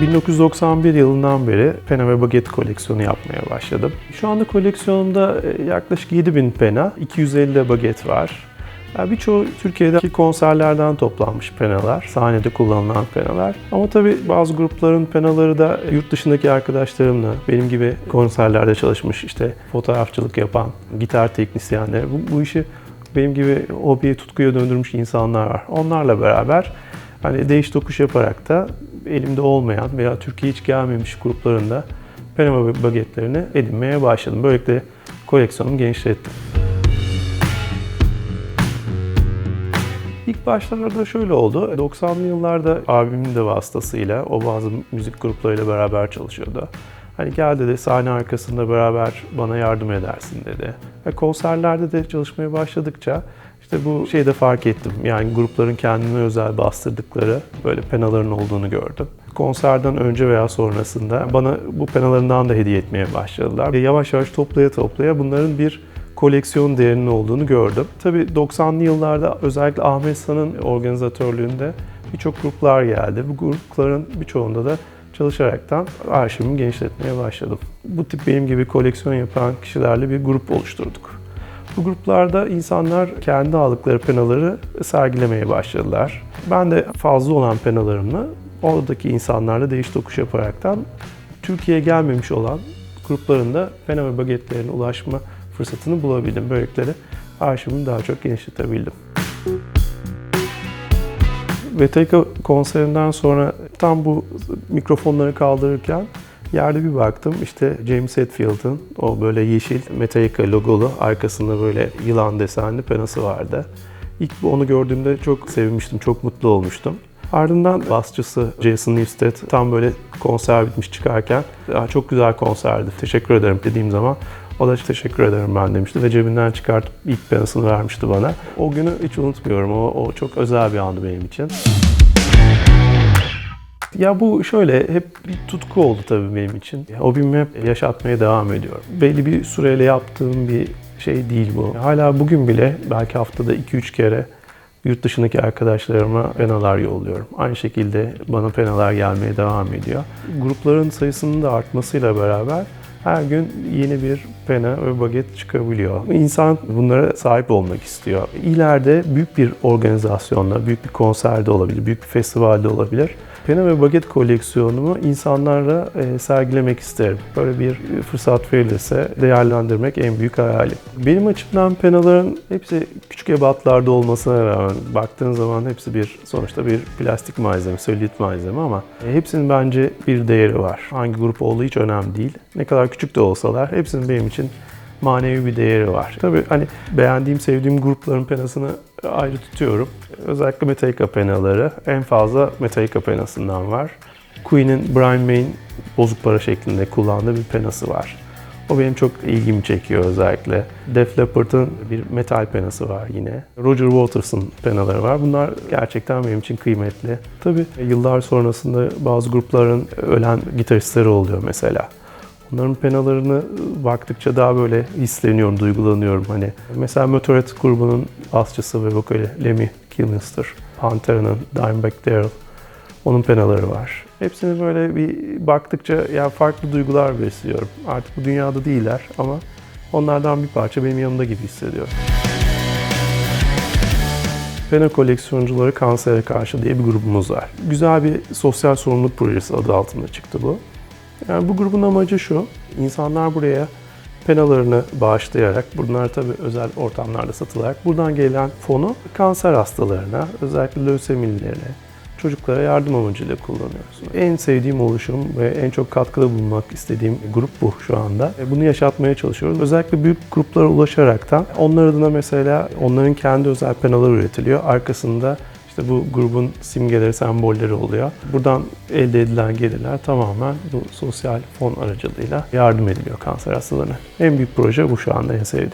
1991 yılından beri pena ve baget koleksiyonu yapmaya başladım. Şu anda koleksiyonumda e, yaklaşık 7000 pena, 250 de baget var. Yani birçoğu Türkiye'deki konserlerden toplanmış penalar, sahnede kullanılan penalar. Ama tabii bazı grupların penaları da yurt dışındaki arkadaşlarımla, benim gibi konserlerde çalışmış, işte fotoğrafçılık yapan, gitar teknisyenleri, bu, bu işi benim gibi hobiye, tutkuya döndürmüş insanlar var. Onlarla beraber hani değiş tokuş yaparak da elimde olmayan veya Türkiye hiç gelmemiş gruplarında pena ve bagetlerini edinmeye başladım. Böylelikle koleksiyonumu genişlettim. İlk başlarda şöyle oldu. 90'lı yıllarda abimin de vasıtasıyla o bazı müzik gruplarıyla beraber çalışıyordu. Hani gel dedi sahne arkasında beraber bana yardım edersin dedi. Ve konserlerde de çalışmaya başladıkça işte bu şeyi de fark ettim. Yani grupların kendine özel bastırdıkları böyle penaların olduğunu gördüm. Konserden önce veya sonrasında bana bu penalarından da hediye etmeye başladılar. Ve yavaş yavaş toplaya toplaya bunların bir koleksiyon değerinin olduğunu gördüm. Tabii 90'lı yıllarda özellikle Ahmet San'ın organizatörlüğünde birçok gruplar geldi. Bu grupların birçoğunda da çalışaraktan arşivimi genişletmeye başladım. Bu tip benim gibi koleksiyon yapan kişilerle bir grup oluşturduk. Bu gruplarda insanlar kendi aldıkları penaları sergilemeye başladılar. Ben de fazla olan penalarımla oradaki insanlarla değiş tokuş yaparaktan Türkiye'ye gelmemiş olan grupların da pena ve bagetlerine ulaşma fırsatını bulabildim. Böylelikle arşivimi daha çok genişletebildim. Metallica konserinden sonra tam bu mikrofonları kaldırırken yerde bir baktım işte James Hetfield'ın o böyle yeşil Metallica logolu arkasında böyle yılan desenli penası vardı. İlk onu gördüğümde çok sevinmiştim, çok mutlu olmuştum. Ardından basçısı Jason Newsted tam böyle konser bitmiş çıkarken "Ya çok güzel konserdi, teşekkür ederim dediğim zaman o da teşekkür ederim ben demişti ve cebinden çıkartıp ilk penasını vermişti bana. O günü hiç unutmuyorum. O, o çok özel bir andı benim için. Ya bu şöyle hep bir tutku oldu tabii benim için. Hobimi hep yaşatmaya devam ediyorum. Belli bir süreyle yaptığım bir şey değil bu. Hala bugün bile belki haftada 2-3 kere yurt dışındaki arkadaşlarıma penalar yolluyorum. Aynı şekilde bana penalar gelmeye devam ediyor. Grupların sayısının da artmasıyla beraber her gün yeni bir pena ve baget çıkabiliyor. İnsan bunlara sahip olmak istiyor. İleride büyük bir organizasyonda, büyük bir konserde olabilir, büyük bir festivalde olabilir. Pena ve baget koleksiyonumu insanlarla e, sergilemek isterim. Böyle bir fırsat verilirse değerlendirmek en büyük hayalim. Benim açımdan penaların hepsi küçük ebatlarda olmasına rağmen baktığın zaman hepsi bir sonuçta bir plastik malzeme, selülit malzeme ama e, hepsinin bence bir değeri var. Hangi grup olduğu hiç önemli değil. Ne kadar küçük de olsalar hepsinin benim için manevi bir değeri var. Tabii hani beğendiğim, sevdiğim grupların penasını ayrı tutuyorum. Özellikle Metallica penaları. En fazla Metallica penasından var. Queen'in Brian May'in bozuk para şeklinde kullandığı bir penası var. O benim çok ilgimi çekiyor özellikle. Def Leppard'ın bir metal penası var yine. Roger Waters'ın penaları var. Bunlar gerçekten benim için kıymetli. Tabii yıllar sonrasında bazı grupların ölen gitaristleri oluyor mesela. Onların penalarını baktıkça daha böyle hisleniyorum, duygulanıyorum. Hani mesela Motorhead grubunun basçısı ve vokali Lemmy Kilmister, Panthera'nın Dimebag Darrell, onun penaları var. Hepsini böyle bir baktıkça yani farklı duygular besliyorum. Artık bu dünyada değiller ama onlardan bir parça benim yanımda gibi hissediyorum. Pena koleksiyoncuları kansere karşı diye bir grubumuz var. Güzel bir sosyal sorumluluk projesi adı altında çıktı bu. Yani bu grubun amacı şu, insanlar buraya penalarını bağışlayarak, bunlar tabii özel ortamlarda satılarak buradan gelen fonu kanser hastalarına, özellikle lösemililerine, çocuklara yardım amacıyla kullanıyoruz. En sevdiğim oluşum ve en çok katkıda bulunmak istediğim grup bu şu anda. E, Bunu yaşatmaya çalışıyoruz. Özellikle büyük gruplara ulaşaraktan onlar adına mesela onların kendi özel penaları üretiliyor. Arkasında işte bu grubun simgeleri, sembolleri oluyor. Buradan elde edilen gelirler tamamen bu sosyal fon aracılığıyla yardım ediliyor kanser hastalarına. En büyük proje bu şu anda en sevdiğim.